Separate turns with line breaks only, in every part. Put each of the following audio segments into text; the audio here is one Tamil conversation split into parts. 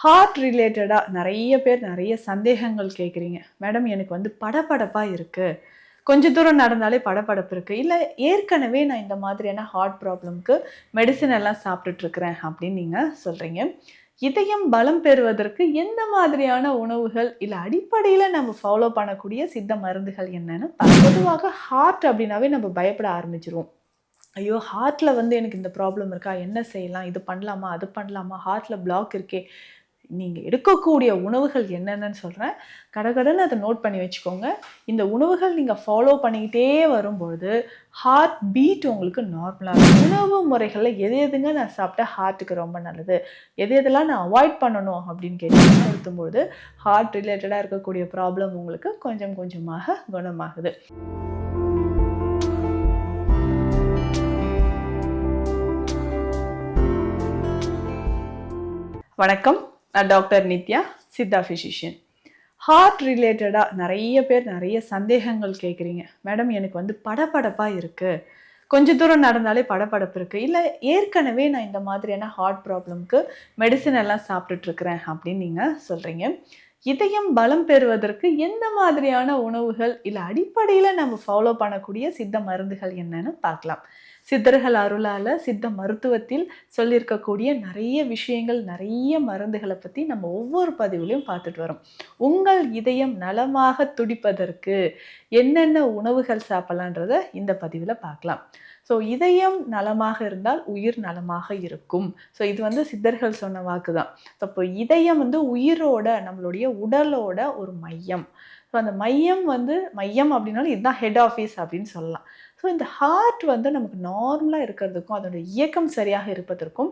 ஹார்ட் ரிலேட்டடாக நிறைய பேர் நிறைய சந்தேகங்கள் கேட்குறீங்க மேடம் எனக்கு வந்து படபடப்பாக இருக்குது கொஞ்ச தூரம் நடந்தாலே படபடப்பு இருக்குது இல்லை ஏற்கனவே நான் இந்த மாதிரியான ஹார்ட் ப்ராப்ளம்க்கு மெடிசன் எல்லாம் சாப்பிட்டுட்ருக்குறேன் அப்படின்னு நீங்கள் சொல்கிறீங்க இதயம் பலம் பெறுவதற்கு எந்த மாதிரியான உணவுகள் இல்லை அடிப்படையில் நம்ம ஃபாலோ பண்ணக்கூடிய சித்த மருந்துகள் என்னென்னு பொதுவாக ஹார்ட் அப்படின்னாவே நம்ம பயப்பட ஆரம்பிச்சிருவோம். ஐயோ ஹார்ட்டில் வந்து எனக்கு இந்த ப்ராப்ளம் இருக்கா? என்ன செய்யலாம்? இது பண்ணலாமா? அது பண்ணலாமா? ஹார்ட்டில் பிளாக் இருக்கே. நீங்கள் எடுக்கக்கூடிய உணவுகள் என்னென்னு சொல்கிறேன் கடகடன்னு அதை நோட் பண்ணி வச்சுக்கோங்க. இந்த உணவுகள் நீங்கள் ஃபாலோ பண்ணிக்கிட்டே வரும்பொழுது ஹார்ட் பீட் உங்களுக்கு நார்மலாக இருக்கும். உணவு முறைகளில் எது எதுங்க நான் சாப்பிட்டா ஹார்ட்டுக்கு ரொம்ப நல்லது? எது எதெல்லாம் நான் அவாய்ட் பண்ணணும் அப்படின்னு கேட்டு நிறுத்தும்பொழுது ஹார்ட் ரிலேட்டடாக இருக்கக்கூடிய ப்ராப்ளம் உங்களுக்கு கொஞ்சம் கொஞ்சமாக குணமாகுது. வணக்கம். நான் doctor Nithya Siddha physician heart ரிலேட்டடாக நிறைய பேர் நிறைய சந்தேகங்கள் கேட்குறீங்க மேடம் எனக்கு வந்து படபடப்பாக இருக்குது கொஞ்ச தூரம் நடந்தாலே படபடப்பு இருக்குது இல்லை ஏற்கனவே நான் இந்த மாதிரியான ஹார்ட் ப்ராப்ளம்க்கு மெடிசன் எல்லாம் சாப்பிட்டுட்ருக்குறேன் அப்படின்னு நீங்கள் சொல்கிறீங்க இதயம் பலம் பெறுவதற்கு எந்த மாதிரியான உணவுகள் இல்லை அடிப்படையில் நம்ம ஃபாலோ பண்ணக்கூடிய சித்த மருந்துகள் என்னன்னு பார்க்கலாம். சித்தர்கள் அருளால சித்த மருத்துவத்தில் சொல்லியிருக்கக்கூடிய நிறைய விஷயங்கள் நிறைய மருந்துகளை பற்றி நம்ம ஒவ்வொரு பதிவுலையும் பார்த்துட்டு வரோம். உங்கள் இதயம் நலமாக துடிப்பதற்கு என்னென்ன உணவுகள் சாப்பிட்லான்றத இந்த பதிவில் பார்க்கலாம். ஸோ இதயம் நலமாக இருந்தால் உயிர் நலமாக இருக்கும். ஸோ இது வந்து சித்தர்கள் சொன்ன வாக்கு தான் அப்போ இதயம் வந்து உயிரோட நம்மளுடைய உடலோட ஒரு மையம். ஸோ அந்த மையம் வந்து மையம் அப்படின்னாலும் இதுதான் ஹெட் ஆஃபீஸ் அப்படின்னு சொல்லலாம். ஸோ இந்த ஹார்ட் வந்து நமக்கு நார்மலாக இருக்கிறதுக்கும் அதோட இயக்கம் சரியாக இருப்பதற்கும்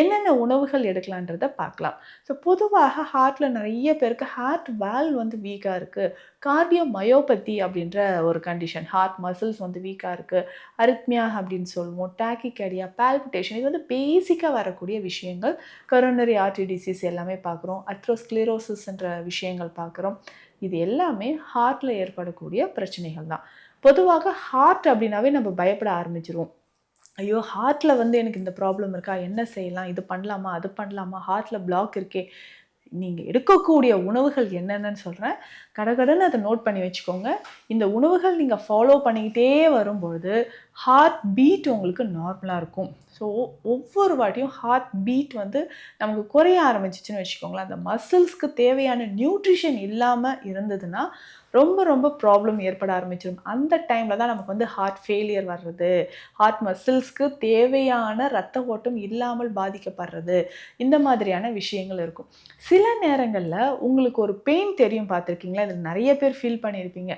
என்னென்ன உணவுகள் எடுக்கலான்றதை பார்க்கலாம். ஸோ பொதுவாக ஹார்ட்டில் நிறைய பேருக்கு ஹார்ட் வால் வந்து வீக்காக இருக்குது கார்டியோ மயோபதி அப்படின்ற ஒரு கண்டிஷன் ஹார்ட் மசில்ஸ் வந்து வீக்காக இருக்குது அரித்மியா அப்படின்னு சொல்லுவோம் டாக்கிகேடியா பால்பிட்டேஷன் இது வந்து பேசிக்காக வரக்கூடிய விஷயங்கள். கரோனரி ஆர்டி டிசீஸ் எல்லாமே பார்க்குறோம் அட்ரோஸ்க்ளிரோசிஸ்ன்ற விஷயங்கள் பார்க்குறோம். இது எல்லாமே ஹார்ட்டில் ஏற்படக்கூடிய பிரச்சனைகள் தான். பொதுவாக ஹார்ட் அப்படின்னாவே நம்ம பயப்பட ஆரம்பிச்சிருவோம். ஐயோ ஹார்ட்டில் வந்து எனக்கு இந்த ப்ராப்ளம் இருக்கா? என்ன செய்யலாம்? இது பண்ணலாமா? அது பண்ணலாமா? ஹார்ட்டில் பிளாக் இருக்கே. நீங்கள் எடுக்கக்கூடிய உணவுகள் என்னென்னு சொல்கிறேன் கடகடன்னு அதை நோட் பண்ணி வச்சுக்கோங்க. இந்த உணவுகள் நீங்கள் ஃபாலோ பண்ணிக்கிட்டே வரும்பொழுது ஹார்ட் பீட் உங்களுக்கு நார்மலாக இருக்கும். ஸோ ஒவ்வொரு வாட்டியும் ஹார்ட் பீட் வந்து நமக்கு குறைய ஆரம்பிச்சிச்சுன்னு வச்சுக்கோங்களேன். அந்த மசில்ஸ்க்கு தேவையான நியூட்ரிஷன் இல்லாமல் இருந்ததுன்னா ரொம்ப ரொம்ப ப்ராப்ளம் ஏற்பட ஆரம்பிச்சிடும் அந்த டைமில் தான் நமக்கு வந்து ஹார்ட் ஃபெயிலியர் வர்றது ஹார்ட் மசில்ஸ்க்கு தேவையான ரத்த ஓட்டம் இல்லாமல் பாதிக்கப்படுறது இந்த மாதிரியான விஷயங்கள் இருக்கும். சில நேரங்களில் உங்களுக்கு ஒரு பெயின் தெரியும் பார்த்துருக்கீங்களா? இதில் நிறைய பேர் ஃபீல் பண்ணியிருப்பீங்க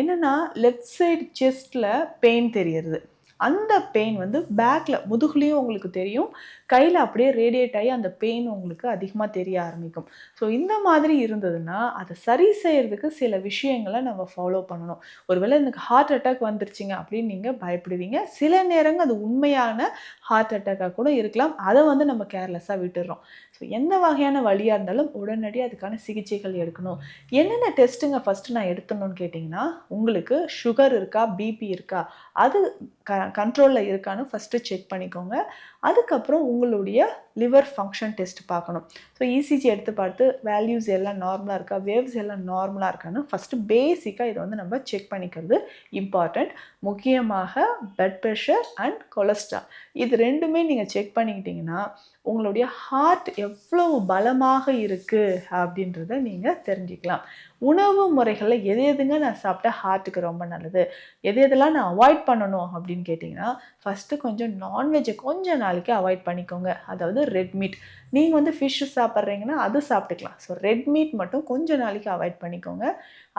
என்னென்னா லெஃப்ட் சைடு செஸ்ட்டில் பெயின் தெரியறது. அந்த பெயின் வந்து பேக்கில் முதுகுலேயும் உங்களுக்கு தெரியும். கையில் அப்படியே ரேடியேட் ஆகி அந்த பெயின் உங்களுக்கு அதிகமாக தெரிய ஆரம்பிக்கும். ஸோ இந்த மாதிரி இருந்ததுன்னா அதை சரி செய்யறதுக்கு சில விஷயங்களை நம்ம ஃபாலோ பண்ணணும். ஒருவேளை எனக்கு ஹார்ட் அட்டாக் வந்துருச்சுங்க அப்படின்னு நீங்கள் பயப்படுவீங்க. சில நேரங்கள் அது உண்மையான ஹார்ட் அட்டாக்காக கூட இருக்கலாம். அதை வந்து நம்ம கேர்லெஸ்ஸாக விட்டுடுறோம் ஸோ எந்த வகையான வழியாக இருந்தாலும் உடனடியாக அதுக்கான சிகிச்சைகள் எடுக்கணும். என்னென்ன டெஸ்ட்டுங்க ஃபஸ்ட்டு நான் எடுத்தணும்னு கேட்டிங்கன்னா உங்களுக்கு சுகர் இருக்கா பிபி இருக்கா? அது க கண்ட்ரோலில் இருக்கான்னு ஃபஸ்ட்டு செக் பண்ணிக்கோங்க. அதுக்கப்புறம் உங்களுடைய லிவர் ஃபங்க்ஷன் டெஸ்ட் பார்க்கணும். ஸோ இசிஜி எடுத்து பார்த்து வேல்யூஸ் எல்லாம் நார்மலாக இருக்கா? வேவ்ஸ் எல்லாம் நார்மலாக இருக்கான்னு ஃபஸ்ட்டு பேசிக்காக இதை வந்து நம்ம செக் பண்ணிக்கிறது இம்பார்ட்டண்ட் முக்கியமாக பிளட் ப்ரெஷர் அண்ட் கொலஸ்ட்ரால் இது ரெண்டுமே நீங்கள் செக் பண்ணிக்கிட்டிங்கன்னா உங்களுடைய ஹார்ட் எவ்வளவு பலமாக இருக்குது அப்படின்றத நீங்கள் தெரிஞ்சுக்கலாம். உணவு முறைகளில் எது எதுங்க நான் சாப்பிட்டா ஹார்ட்டுக்கு ரொம்ப நல்லது? எது எதெல்லாம் நான் அவாய்ட் பண்ணணும் அப்படின்னு கேட்டிங்கன்னா ஃபஸ்ட்டு கொஞ்சம் நான்வெஜ்ஜை கொஞ்சம் நாளைக்கு அவாய்ட் பண்ணிக்கோங்க. அதாவது ரெட் மீட் நீங்கள் வந்து ஃபிஷ் சாப்பிட்றீங்கன்னா அது சாப்பிட்டுக்கலாம். ஸோ ரெட் மீட் மட்டும் கொஞ்சம் நாளைக்கு அவாய்ட் பண்ணிக்கோங்க.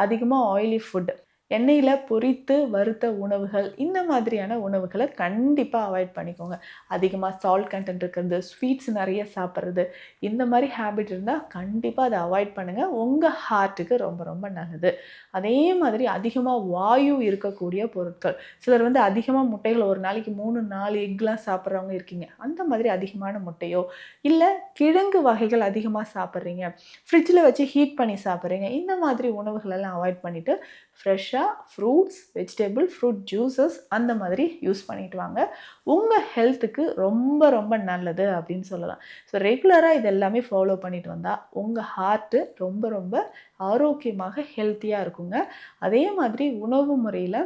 அதிகமாக ஆயிலி ஃபுட் எண்ணெயில் பொரித்து வறுத்த உணவுகள் இந்த மாதிரியான உணவுகளை கண்டிப்பாக அவாய்ட் பண்ணிக்கோங்க. அதிகமாக சால்ட் கண்டென்ட் இருக்கிறது ஸ்வீட்ஸ் நிறைய சாப்பிட்றது இந்த மாதிரி ஹேபிட் இருந்தால் கண்டிப்பாக அதை அவாய்ட் பண்ணுங்கள் உங்கள் ஹார்ட்டுக்கு ரொம்ப ரொம்ப நல்லது. அதே மாதிரி அதிகமாக வாயு இருக்கக்கூடிய பொருட்கள். சிலர் வந்து அதிகமாக முட்டைகள் ஒரு நாளைக்கு மூணு நாலு எக்லாம் சாப்பிட்றவங்க இருக்கீங்க. அந்த மாதிரி அதிகமான முட்டையோ இல்லை கிழங்கு வகைகள் அதிகமாக சாப்பிட்றீங்க ஃப்ரிட்ஜில் வச்சு ஹீட் பண்ணி சாப்பிட்றீங்க இந்த மாதிரி உணவுகளெல்லாம் அவாய்ட் பண்ணிவிட்டு ஃப்ரெஷ்ஷாக ஃப்ரெஷ்ஷாக ஃப்ரூட்ஸ் வெஜிடபிள் ஃப்ரூட் ஜூஸஸ் அந்த மாதிரி யூஸ் பண்ணிட்டு வாங்க. உங்கள் ஹெல்த்துக்கு ரொம்ப ரொம்ப நல்லது அப்படின்னு சொல்லலாம். ஸோ ரெகுலராக இது எல்லாமே ஃபாலோ பண்ணிட்டு வந்தால் உங்கள் ஹார்ட்டு ரொம்ப ரொம்ப ஆரோக்கியமாக ஹெல்த்தியாக இருக்குங்க. அதே மாதிரி உணவு முறையில்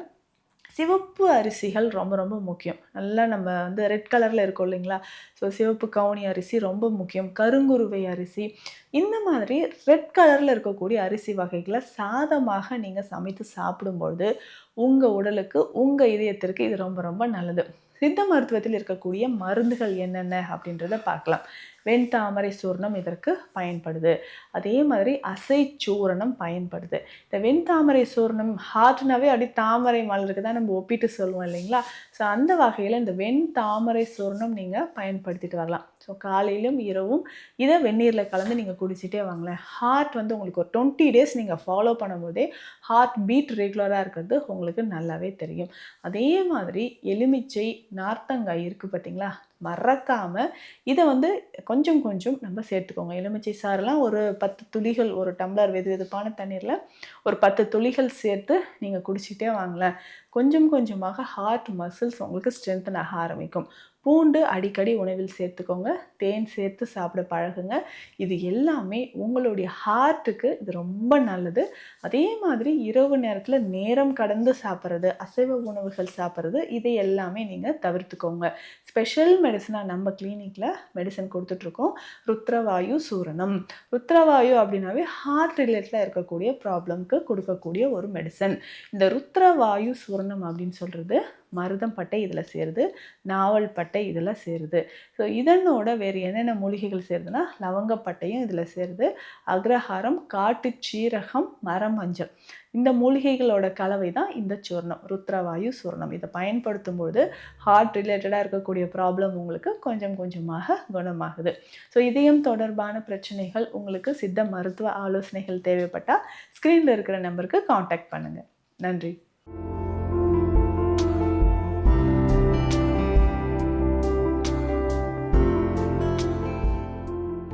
சிவப்பு அரிசிகள் ரொம்ப ரொம்ப முக்கியம். நல்லா நம்ம வந்து ரெட் கலரில் இருக்கோம் இல்லைங்களா? ஸோ சிவப்பு கவுனி அரிசி ரொம்ப முக்கியம். கருங்குருவை அரிசி. இந்த மாதிரி ரெட் கலரில் இருக்கக்கூடிய அரிசி வகைகளை சாதமாக நீங்கள் சமைத்து சாப்பிடும்பொழுது உங்கள் உடலுக்கு உங்கள் இதயத்திற்கு இது ரொம்ப ரொம்ப நல்லது. சித்த மருத்துவத்தில் இருக்கக்கூடிய மருந்துகள் என்னென்ன அப்படின்றத பார்க்கலாம். வெண்தாமரை சூர்ணம் இதற்கு பயன்படுது. அதே மாதிரி அசை சூரணம் பயன்படுது. இந்த வெண்தாமரை சூர்ணம் ஹார்ட்னாவே அப்படி தாமரை மலருக்கு தான் நம்ம ஒப்பிட்டு சொல்லுவோம் இல்லைங்களா? ஸோ அந்த வகையில் இந்த வெண்தாமரை சூர்ணம் நீங்கள் பயன்படுத்திட்டு வரலாம். ஸோ காலையிலும் இரவும் இதை வெந்நீரில் கலந்து நீங்கள் குடிச்சிட்டே வாங்களேன். ஹார்ட் வந்து உங்களுக்கு ஒரு டுவெண்ட்டி டேஸ் நீங்கள் ஃபாலோ பண்ணும்போதே ஹார்ட் பீட் ரெகுலராக இருக்கிறது உங்களுக்கு நல்லாவே தெரியும். அதே மாதிரி எலுமிச்சை நார்த்தங்காய் இருக்குது பார்த்தீங்களா? மறக்காமல் இதை வந்து கொஞ்சம் கொஞ்சம் நம்ம சேர்த்துக்கோங்க. எலுமிச்சை சாறுலாம் ஒரு பத்து துளிகள் ஒரு டம்ளர் வெது வெதுப்பான தண்ணீரில் ஒரு பத்து துளிகள் சேர்த்து நீங்கள் குடிச்சிட்டே வாங்கலாம் கொஞ்சம் கொஞ்சமாக ஹார்ட் மசில்ஸ் உங்களுக்கு ஸ்ட்ரென்தன் ஆக ஆரம்பிக்கும். பூண்டு அடிக்கடி உணவில் சேர்த்துக்கோங்க. தேன் சேர்த்து சாப்பிட பழகுங்க. இது எல்லாமே உங்களுடைய ஹார்ட்டுக்கு இது ரொம்ப நல்லது. அதே மாதிரி இரவு நேரத்தில் நேரம் கடந்து சாப்பிட்றது அசைவ உணவுகள் சாப்பிட்றது இதை எல்லாமே நீங்கள் தவிர்த்துக்கோங்க. ஸ்பெஷல் மெடிசனாக நம்ம கிளினிக்கில் மெடிசன் கொடுத்துட்ருக்கோம். ருத்ரவாயு சூரணம். ருத்ரவாயு அப்படின்னாவே ஹார்ட் ரிலேட்டடாக இருக்கக்கூடிய ப்ராப்ளம்க்கு கொடுக்கக்கூடிய ஒரு மெடிசன் இந்த ருத்ரவாயு சூரணம் அப்படின்னு சொல்கிறது மருதம் பட்டை இதில் சேருது நாவல் பட்டை இதில் சேருது. ஸோ இதனோட வேறு என்னென்ன மூலிகைகள் சேருதுன்னா லவங்கப்பட்டையும் இதில் சேருது அக்ரஹாரம் காட்டு சீரகம் மரமஞ்சள். இந்த மூலிகைகளோட கலவை தான் இந்த சூர்ணம் ருத்ரவாயு சூர்ணம் இதை பயன்படுத்தும் பொழுது ஹார்ட் ரிலேட்டடாக இருக்கக்கூடிய ப்ராப்ளம் உங்களுக்கு கொஞ்சம் கொஞ்சமாக குணமாகுது. ஸோ இதயம் தொடர்பான பிரச்சனைகள் உங்களுக்கு சித்த மருத்துவ ஆலோசனைகள் தேவைப்பட்டால் ஸ்க்ரீனில் இருக்கிற நம்பருக்கு காண்டாக்ட் பண்ணுங்கள் நன்றி.